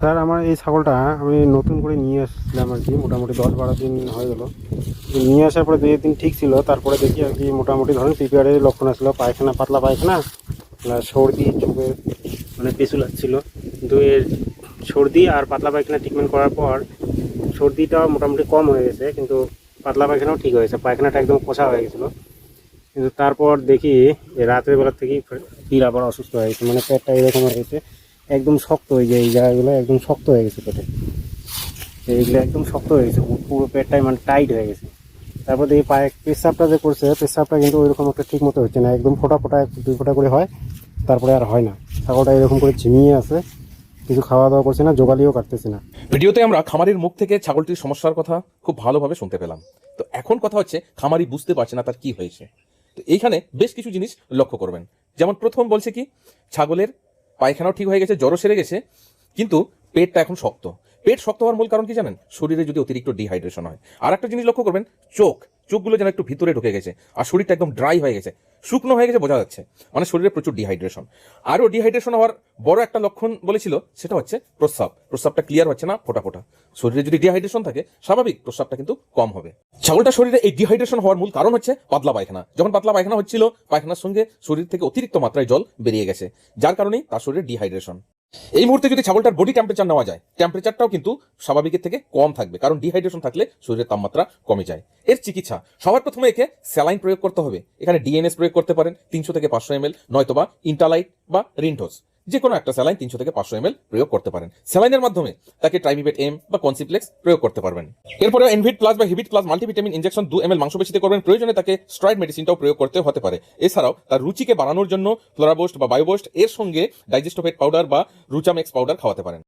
Sir, আমার এই ছাগলটা আমি নতুন করে নিয়ে এসেছিলাম আর কি, মোটামুটি দশ বারো দিন হয়ে গেলো। নিয়ে আসার পরে দুই দিন ঠিক ছিল, তারপরে দেখি আর কি, মোটামুটি ধরেন পিপিআরের লক্ষণ আসলো পায়খানা, পাতলা পায়খানা সর্দি, চোখে মানে লাগছিল কিন্তু এর সর্দি আর পাতলা পায়খানা ট্রিটমেন্ট করার পর সর্দিটা মোটামুটি কম হয়ে গেছে, কিন্তু পাতলা পায়খানাও ঠিক হয়েছে পায়খানাটা একদম কষা হয়ে গেছিল। কিন্তু তারপর দেখি রাতের বেলা থেকেই ফির আবার অসুস্থ হয়ে গেছে মানে পেটটা এরকম হয়ে গেছে। একদম শক্ত হয়ে যায়, এই জায়গাগুলো একদম শক্ত হয়ে গেছে পেটে। এইগুলো একদম শক্ত হয়ে গেছে পুরো পেটটাই মানে টাইট হয়ে গেছে। তারপর দেখি পায়ে পেশাবটা যে করছে পেশাবটা কিন্তু ওইরকম একটা ঠিক মতো হচ্ছে না, একদম ফোটা ফোটা দুই ফোটা করে হয়, তারপরে আর হয় না। ছাগলটা এরকম করে ঝিমিয়ে আছে, কিছু খাওয়া দাওয়া করছে না, জোগালিও কাটতেছে না। ভিডিওতে আমরা খামারির মুখ থেকে ছাগলটির সমস্যার কথা খুব ভালোভাবে শুনতে পেলাম। তো এখন কথা হচ্ছে, খামারি বুঝতে পারছে না তার কি হয়েছে। তো এইখানে বেশ কিছু জিনিস লক্ষ্য করবেন। যেমন প্রথম বলছে কি, ছাগলের পায়খানাও ঠিক হয়ে গেছে জ্বরও সেরে গেছে কিন্তু পেটটা এখন শক্ত। পেট শক্ত হওয়ার মূল কারণ কি জানেন? শরীরে যদি অতিরিক্ত ডিহাইড্রেশন হয়। আর একটা জিনিস লক্ষ্য করবেন, চোখ, চোখগুলো যেন একটু ভিতরে ঢুকে গেছে আর শরীরটা একদম ড্রাই হয়ে গেছে। শুকনো হয়ে গেছে, বোঝা যাচ্ছে। মানে শরীরে প্রচুর ডিহাইড্রেশন আরও ডিহাইড্রেশন হওয়ার বড় একটা লক্ষণ বলেছিল, সেটা হচ্ছে প্রস্রাব। প্রস্রাবটা ক্লিয়ার হচ্ছে না, ফোটা ফোটা। শরীরে যদি ডিহাইড্রেশন থাকে, স্বাভাবিক প্রস্রাবটা কিন্তু কম হবে। ছাগলটা শরীরে এই ডিহাইড্রেশন হওয়ার মূল কারণ হচ্ছে পাতলা পায়খানা। যখন পাতলা পায়খানা হচ্ছিল, পায়খানার সঙ্গে শরীর থেকে অতিরিক্ত মাত্রায় জল বেরিয়ে গেছে। যার কারণেই তার শরীরে ডিহাইড্রেশন এই মুহূর্তে যদি ছাগলটার বডি টেম্পারেচার নেওয়া যায় টেম্পারেচারটাও কিন্তু স্বাভাবিকের থেকে কম থাকবে, কারণ ডিহাইড্রেশন থাকলে শরীরের তাপমাত্রা কমে যায়। এর চিকিৎসা, সবার প্রথমে একে স্যালাইন প্রয়োগ করতে হবে। এখানে ডিএনএস প্রয়োগ করতে পারেন, তিনশো থেকে পাঁচশো এম এল নয়তোবা ইন্টালাইট বা রিন্টোস যে কোনো একটা স্যালাইন তিনশো থেকে পাঁচশো এমএল প্রয়োগ করতে পারেন। স্যালাইনের মাধ্যমে তাকে ট্রাইমিবেট এম বা কনসিপ্লেক্স প্রয়োগ করতে পারবেন। এরপরে এনভিট প্লাস বা হিবিট প্লাস মাল্টিভিটামিন ইঞ্জেকশন দু এমএল মাংসপেশিতে করবেন। প্রয়োজনে তাকে স্ট্রয়েড মেডিসিনটাও প্রয়োগ করতে হতে পারে। এছাড়াও তার রুচিকে বাড়ানোর জন্য ফ্লোরাবোস্ট বা বায়োবোস্ট এর সঙ্গে ডাইজেস্টোভেট পাউডার বা রুচামেক্স পাউডার খাওয়াতে পারেন।